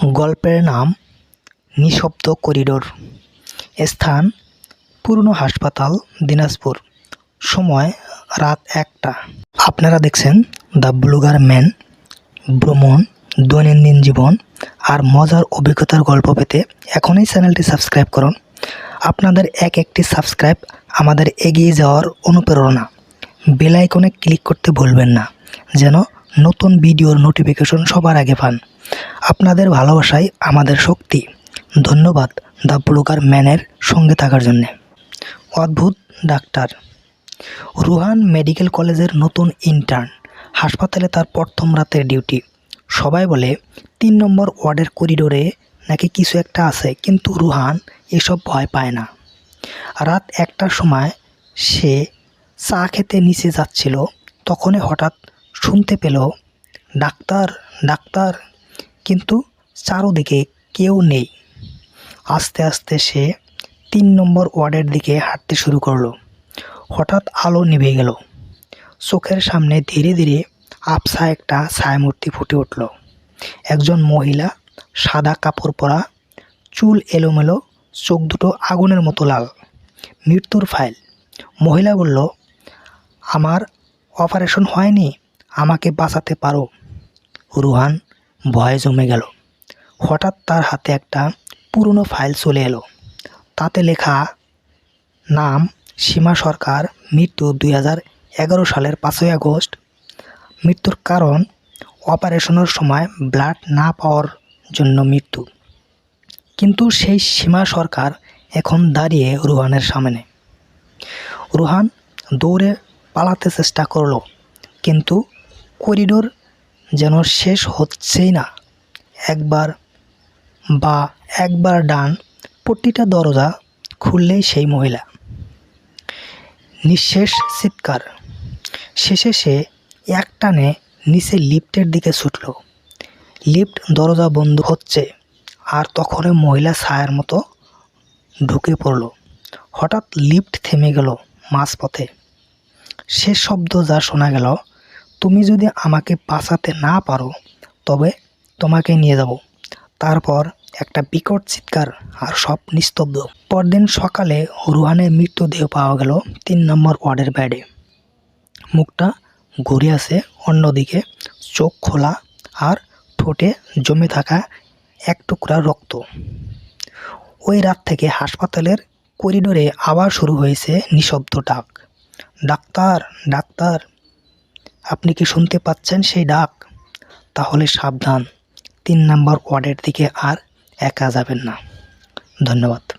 গল্পের নাম নিঃশব্দ করিডোর। স্থান পুরনো হাসপাতাল, দিনাজপুর। সময় রাত একটা। আপনারা দেখছেন দ্য ব্লুগার ম্যান। ভ্রমণ, দৈনন্দিন জীবন আর মজার অভিজ্ঞতার গল্প পেতে এখনই চ্যানেলটি সাবস্ক্রাইব করুন। আপনাদের এক একটি সাবস্ক্রাইব আমাদের এগিয়ে যাওয়ার অনুপ্রেরণা। বেল আইকনে ক্লিক করতে ভুলবেন না, যেন নতুন ভিডিওর নোটিফিকেশন সবার আগে পান। আপনাদের ভালোবাসাই আমাদের শক্তি। ধন্যবাদ দ্য ব্লুগার ম্যানের সঙ্গে থাকার জন্যে। অদ্ভুত ডাক্তার। রুহান মেডিকেল কলেজের নতুন ইন্টার্ন হাসপাতালে তার প্রথম রাতের ডিউটি সবাই বলে, তিন নম্বর ওয়ার্ডের করিডোরে নাকি কিছু একটা আছে, কিন্তু রুহান এসব ভয় পায় না। রাত একটার সময় সে চা খেতে নিচে যাচ্ছিল, তখনই হঠাৎ শুনতে পেল, ডাক্তার ডাক্তার। কিন্তু চারোদিকে কেউ নেই। আস্তে আস্তে সে তিন নম্বর ওয়ার্ডের দিকে হাঁটতে শুরু করল। হঠাৎ আলো নিভে গেল। চোখের সামনে ধীরে ধীরে আবসা একটা ছায়ামূর্তি ফুটে উঠল। একজন মহিলা সাদা কাপড় পরা, চুল এলোমেলো, চোখ দুটো আগুনের মতো লাল। মৃত্যুর ফাইল। মহিলা বলল, আমার অপারেশন হয়নি, আমাকে বাঁচাতে পারো। রুহান ভয়ে জমে গেল। হঠাৎ তার হাতে একটা পুরনো ফাইল চলে এলো। তাতে লেখা, নাম সীমা সরকার, মৃত্যু দুই হাজার এগারো সালের পাঁচই আগস্ট। মৃত্যুর কারণ, অপারেশনের সময় ব্লাড না পাওয়ার জন্য মৃত্যু। কিন্তু সেই সীমা সরকার এখন দাঁড়িয়ে রুহানের সামনে। রুহান দৌড়ে পালাতে চেষ্টা করল, কিন্তু করিডোর যেন শেষ হচ্ছেই না। একবার বা একবার ডান প্রতিটা দরজা খুললেই সেই মহিলা। নিঃশেষ চিৎকার। শেষে সে একটানে নিচে লিফটের দিকে ছুটল। লিফট দরজা বন্ধ হচ্ছে আর তখনই মহিলা ছায়ার মতো ঢুকে পড়ল। হঠাৎ লিফট থেমে গেল মাঝপথে। সে শব্দ যা শোনা গেল তুমি যদি আমাকে বাঁচাতে না পারো, তবে তোমাকে নিয়ে যাব। তারপর একটা বিকট চিৎকার আর সব নিস্তব্ধ। পরদিন সকালে রুহানের মৃতদেহ পাওয়া গেল তিন নম্বর ওয়ার্ডের ব্যাডে মুখটা ঘুরে আছে অন্যদিকে, চোখ খোলা আর ঠোঁটে জমে থাকা এক টুকরা রক্ত। ওই রাত থেকে হাসপাতালের করিডোরে আবার শুরু হয়েছে নিঃশব্দ ডাক। ডাক্তার ডাক্তার আপনি কি শুনতে পাচ্ছেন সেই ডাক? তাহলে সাবধান, তিন নম্বর ওয়ার্ডের দিকে আর একা যাবেন না। ধন্যবাদ।